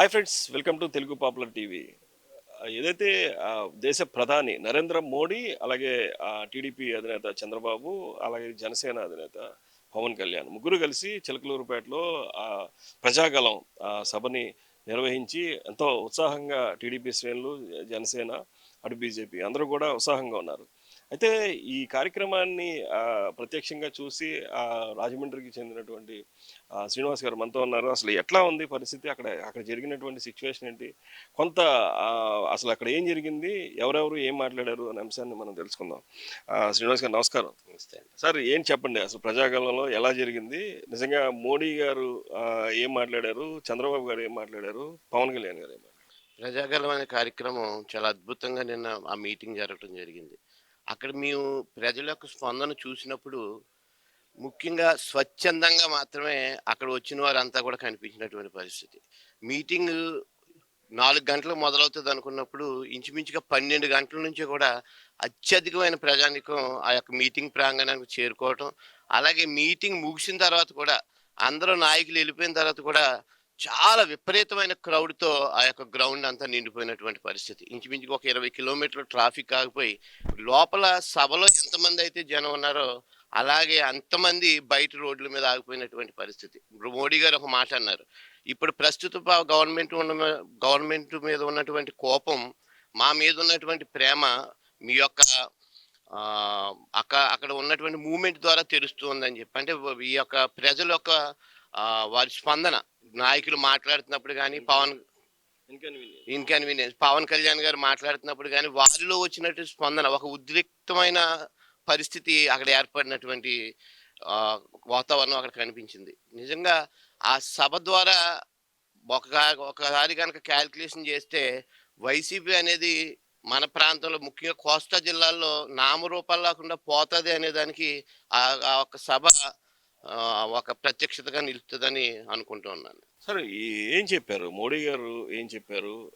Hi friends welcome to Telugu popular TV ఏదైతే దేశ ప్రధాని నరేంద్ర మోడీ అలాగే టీడీపీ అధినేత చంద్రబాబు అలాగే జనసేన అధినేత పవన్ కళ్యాణ్ ముగ్గురు కలిసి చిలకలూరుపేటలో ప్రజాగలం ఆ, సభని నిర్వహించి ఎంతో ఉత్సాహంగా టీడీపీ శ్రేణులు జనసేన అటు బీజేపీ అందరూ కూడా ఉత్సాహంగా ఉన్నారు. అయితే ఈ కార్యక్రమాన్ని ప్రత్యక్షంగా చూసి ఆ, రాజమండ్రికి చెందినటువంటి శ్రీనివాస్ గారు మనతో ఉన్నారు. అసలు ఎట్లా ఉంది పరిస్థితి? అక్కడ అక్కడ జరిగినటువంటి సిచ్యువేషన్ ఏంటి? కొంత అసలు అక్కడ ఏం జరిగింది? ఎవరెవరు ఏం మాట్లాడారు? అనే అంశాన్ని మనం తెలుసుకుందాం. శ్రీనివాస్ గారు నమస్కారం. సార్ ఏం చెప్పండి? అసలు ప్రజాగలంలో ఎలా జరిగింది? నిజంగా మోడీ గారు ఏం మాట్లాడారు? చంద్రబాబు గారు ఏం మాట్లాడారు? పవన్ కళ్యాణ్ గారు ఏం మాట్లాడారు? ప్రజాగలం అనే కార్యక్రమం చాలా అద్భుతంగా నిన్న ఆ మీటింగ్ జరగటం జరిగింది. అక్కడ మేము ప్రజల యొక్క స్పందన చూసినప్పుడు ముఖ్యంగా స్వచ్ఛందంగా మాత్రమే అక్కడ వచ్చిన వారంతా కూడా కనిపించినటువంటి పరిస్థితి. మీటింగ్ నాలుగు గంటలు మొదలవుతుంది అనుకున్నప్పుడు ఇంచుమించుగా పన్నెండు గంటల నుంచి కూడా అత్యధికమైన ప్రజానికం ఆ యొక్క మీటింగ్ ప్రాంగణానికి చేరుకోవటం అలాగే మీటింగ్ ముగిసిన తర్వాత కూడా అందరూ నాయకులు వెళ్ళిపోయిన తర్వాత కూడా చాలా విపరీతమైన క్రౌడ్తో ఆ యొక్క గ్రౌండ్ అంతా నిండిపోయినటువంటి పరిస్థితి. ఇంచుమించుకు ఒక ఇరవై కిలోమీటర్ల ట్రాఫిక్ ఆగిపోయి లోపల సభలో ఎంతమంది అయితే జనం ఉన్నారో అలాగే అంతమంది బయట రోడ్ల మీద ఆగిపోయినటువంటి పరిస్థితి. మోడీ గారు ఒక మాట అన్నారు. ఇప్పుడు ప్రస్తుత గవర్నమెంట్ ఉన్న గవర్నమెంట్ మీద ఉన్నటువంటి కోపం మా మీద ఉన్నటువంటి ప్రేమ మీ యొక్క అక్కడ అక్క అక్కడ ఉన్నటువంటి మూమెంట్ ద్వారా తెలుస్తుందని చెప్పి. అంటే ఈ యొక్క ప్రజల యొక్క వారి స్పందన. నాయకులు మాట్లాడుతున్నప్పుడు కానీ పవన్. ఇన్కన్వీనియన్స్ పవన్ కళ్యాణ్ గారు మాట్లాడుతున్నప్పుడు కానీ వారిలో వచ్చినట్టు స్పందన ఒక ఉద్రిక్తమైన పరిస్థితి అక్కడ ఏర్పడినటువంటి వాతావరణం అక్కడ కనిపించింది. నిజంగా ఆ సభ ద్వారా ఒక ఒకసారి కనుక క్యాల్కులేషన్ చేస్తే వైసీపీ అనేది మన ప్రాంతంలో ముఖ్యంగా కోస్తా జిల్లాల్లో నామరూపాలు లేకుండా పోతుంది అనే దానికి ఆ ఆ ఒక సభ ఒక ప్రత్యక్షతగా నిలుస్తుందని అనుకుంటూ ఉన్నాను. సరే ఏం చెప్పారు? మోడీ గారు ఏం చెప్పారు?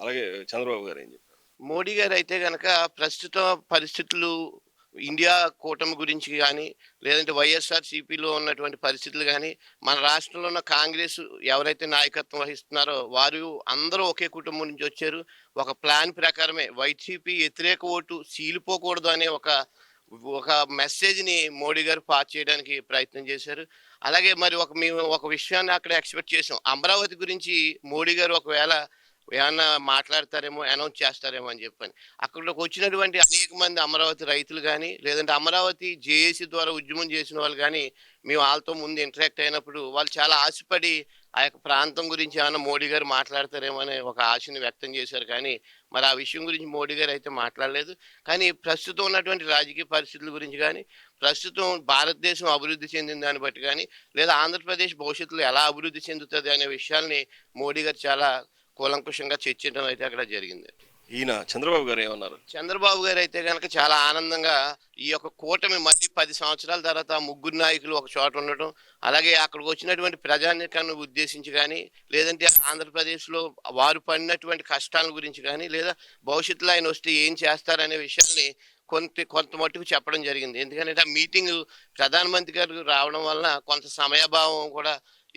అలాగే చంద్రబాబు గారు ఏం చెప్పారు? మోడీ గారు అయితే గనక ప్రస్తుత పరిస్థితులు ఇండియా కూటమి గురించి కానీ లేదంటే వైఎస్ఆర్ సిపిలో ఉన్నటువంటి పరిస్థితులు కానీ మన రాష్ట్రంలో ఉన్న కాంగ్రెస్ ఎవరైతే నాయకత్వం వహిస్తున్నారో వారు అందరూ ఒకే కుటుంబం నుంచి వచ్చారు. ఒక ప్లాన్ ప్రకారమే వైసీపీ వ్యతిరేక ఓటు సీలిపోకూడదు అనే ఒక ఒక మెసేజ్ని మోడీ గారు పాస్ చేయడానికి ప్రయత్నం చేశారు. అలాగే మరి ఒక మేము ఒక విషయాన్ని అక్కడ ఎక్స్పెక్ట్ చేసాం అమరావతి గురించి మోడీ గారు ఒకవేళ ఏమన్నా మాట్లాడతారేమో అనౌన్స్ చేస్తారేమో అని చెప్పని. అక్కడికి వచ్చినటువంటి అనేక మంది అమరావతి రైతులు కానీ లేదంటే అమరావతి జేఏసీ ద్వారా ఉద్యమం చేసిన వాళ్ళు కానీ మేము వాళ్ళతో ముందు ఇంటరాక్ట్ అయినప్పుడు వాళ్ళు చాలా ఆశపడి ఆ యొక్క ప్రాంతం గురించి ఏమైనా మోడీ గారు మాట్లాడతారేమో అనే ఒక ఆశని వ్యక్తం చేశారు. కానీ మరి ఆ విషయం గురించి మోడీ గారు అయితే మాట్లాడలేదు. కానీ ప్రస్తుతం ఉన్నటువంటి రాజకీయ పరిస్థితుల గురించి కానీ ప్రస్తుతం భారతదేశం అభివృద్ధి చెందిన దాన్ని బట్టి కానీ లేదా ఆంధ్రప్రదేశ్ భవిష్యత్తులో ఎలా అభివృద్ధి చెందుతుంది అనే విషయాల్ని మోడీ గారు చాలా కూలంకుషంగా చర్చించడం అయితే అక్కడ జరిగింది. ఈయన చంద్రబాబు గారు ఏమన్నారు? చంద్రబాబు గారు అయితే కనుక చాలా ఆనందంగా ఈ యొక్క కూటమి మళ్ళీ పది సంవత్సరాల తర్వాత ముగ్గురు నాయకులు ఒక చోట ఉండటం అలాగే అక్కడికి వచ్చినటువంటి ప్రజానికాన్ని ఉద్దేశించి కానీ లేదంటే ఆంధ్రప్రదేశ్లో వారు పడినటువంటి కష్టాల గురించి కానీ లేదా భవిష్యత్తులో ఆయన వస్తే ఏం చేస్తారనే విషయాల్ని కొంత కొంత మట్టుకు చెప్పడం జరిగింది. ఎందుకంటే ఆ మీటింగ్ ప్రధానమంత్రి గారు రావడం వలన కొంత సమయాభావం కూడా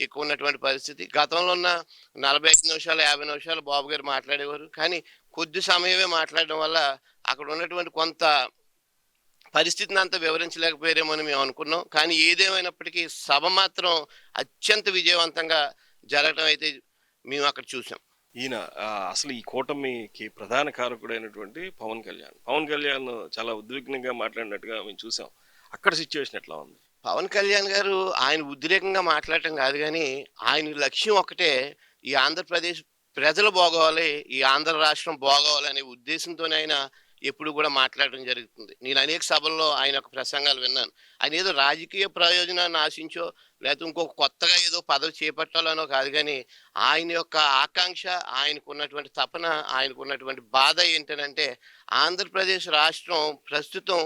ఎక్కువ ఉన్నటువంటి పరిస్థితి. గతంలో ఉన్న నలభై ఐదు నిమిషాలు యాభై నిమిషాలు బాబు గారు మాట్లాడేవారు. కానీ కొద్ది సమయమే మాట్లాడడం వల్ల అక్కడ ఉన్నటువంటి కొంత పరిస్థితిని అంతా వివరించలేకపోయారేమో అని మేము అనుకున్నాం. కానీ ఏదేమైనప్పటికీ సభ మాత్రం అత్యంత విజయవంతంగా జరగడం అయితే మేము అక్కడ చూసాం ఈయన అసలు ఈ కూటమికి ప్రధాన కారకుడైనటువంటి పవన్ కళ్యాణ్. పవన్ కళ్యాణ్ చాలా ఉద్విగ్నంగా మాట్లాడినట్టుగా మేము చూసాం అక్కడ సిచ్యువేషన్ ఎట్లా ఉంది? పవన్ కళ్యాణ్ గారు ఆయన ఉద్రేకంగా మాట్లాడటం కాదు కానీ ఆయన లక్ష్యం ఒకటే ఈ ఆంధ్రప్రదేశ్ ప్రజలు బాగోవాలి ఈ ఆంధ్ర రాష్ట్రం బాగోవాలి అనే ఉద్దేశంతోనే ఆయన ఎప్పుడు కూడా మాట్లాడడం జరుగుతుంది. నేను అనేక సభల్లో ఆయన యొక్క ప్రసంగాలు విన్నాను. ఆయన ఏదో రాజకీయ ప్రయోజనాన్ని ఆశించో లేకపోతే ఇంకొక కొత్తగా ఏదో పదవి చేపట్టాలనో కాదు కానీ ఆయన యొక్క ఆకాంక్ష ఆయనకు ఉన్నటువంటి తపన ఆయనకు ఉన్నటువంటి బాధ ఏంటంటే ఆంధ్రప్రదేశ్ రాష్ట్రం ప్రస్తుతం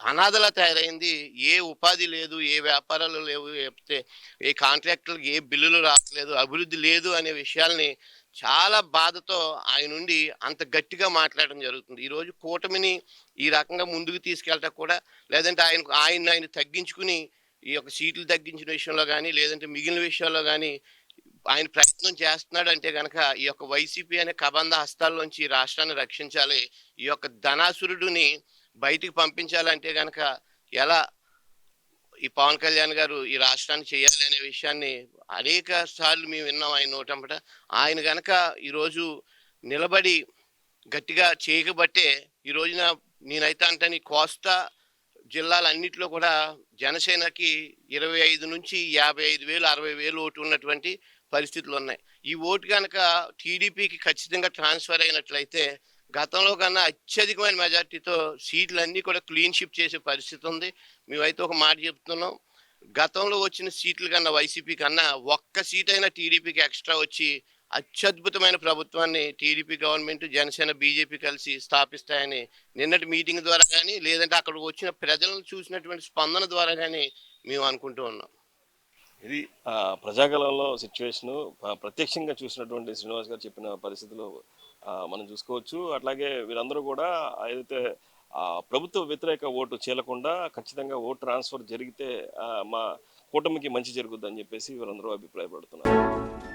అనాథలా తయారైంది. ఏ ఉపాధి లేదు ఏ వ్యాపారాలు లేవు లేకపోతే ఏ కాంట్రాక్టులకు ఏ బిల్లులు రావట్లేదు అభివృద్ధి లేదు అనే విషయాల్ని చాలా బాధతో ఆయన నుండి అంత గట్టిగా మాట్లాడడం జరుగుతుంది. ఈరోజు కూటమిని ఈ రకంగా ముందుకు తీసుకెళ్ళటం కూడా లేదంటే ఆయన ఆయన ఆయన తగ్గించుకుని ఈ యొక్క సీట్లు తగ్గించిన విషయంలో కానీ లేదంటే మిగిలిన విషయాల్లో కానీ ఆయన ప్రయత్నం చేస్తున్నాడు అంటే కనుక ఈ యొక్క వైసీపీ అనే కబంధ హస్తాల్లోంచి రాష్ట్రాన్ని రక్షించాలి. ఈ యొక్క ధనాసురుడిని బయటికి పంపించాలంటే కనుక ఎలా ఈ పవన్ కళ్యాణ్ గారు ఈ రాష్ట్రాన్ని చేయాలి అనే విషయాన్ని అనేక సార్లు మేము విన్నాం ఆయన నోటంపట ఆయన కనుక ఈరోజు నిలబడి గట్టిగా చేయకబట్టే ఈ రోజున నేనైతే అంటాను కోస్తా జిల్లాలన్నింటిలో కూడా జనసేనకి ఇరవై ఐదు నుంచి యాభై ఐదు వేలు అరవై వేలు ఓటు ఉన్నటువంటి పరిస్థితులు ఉన్నాయి ఈ ఓటు కనుక టీడీపీకి ఖచ్చితంగా ట్రాన్స్ఫర్ అయినట్లయితే గతంలో కన్నా అత్యధికమైన మెజార్టీతో సీట్లన్నీ కూడా క్లీన్ షిప్ చేసే పరిస్థితి ఉంది. మేమైతే ఒక మాట చెప్తున్నాం. గతంలో వచ్చిన సీట్లు కన్నా వైసీపీ కన్నా ఒక్క సీట్ అయినా టీడీపీకి ఎక్స్ట్రా వచ్చి అత్యద్భుతమైన ప్రభుత్వాన్ని టీడీపీ గవర్నమెంట్ జనసేన బీజేపీ కలిసి స్థాపిస్తాయని నిన్నటి మీటింగ్ ద్వారా కానీ లేదంటే అక్కడికి వచ్చిన ప్రజలను చూసినటువంటి స్పందన ద్వారా కానీ మేము అనుకుంటూ ఉన్నాం. ఇది ఆ, ప్రజాగలంలో సిచ్యువేషన్ ప్రత్యక్షంగా చూసినటువంటి శ్రీనివాస్ గారు చెప్పిన పరిస్థితులు మనం చూసుకోవచ్చు. అట్లాగే వీరందరూ కూడా ఏదైతే ప్రభుత్వ వ్యతిరేక ఓటు చేలకుండా ఖచ్చితంగా ఓటు ట్రాన్స్ఫర్ జరిగితే మా కూటమికి మంచి జరుగుద్దని చెప్పేసి వీరందరూ అభిప్రాయపడుతున్నారు.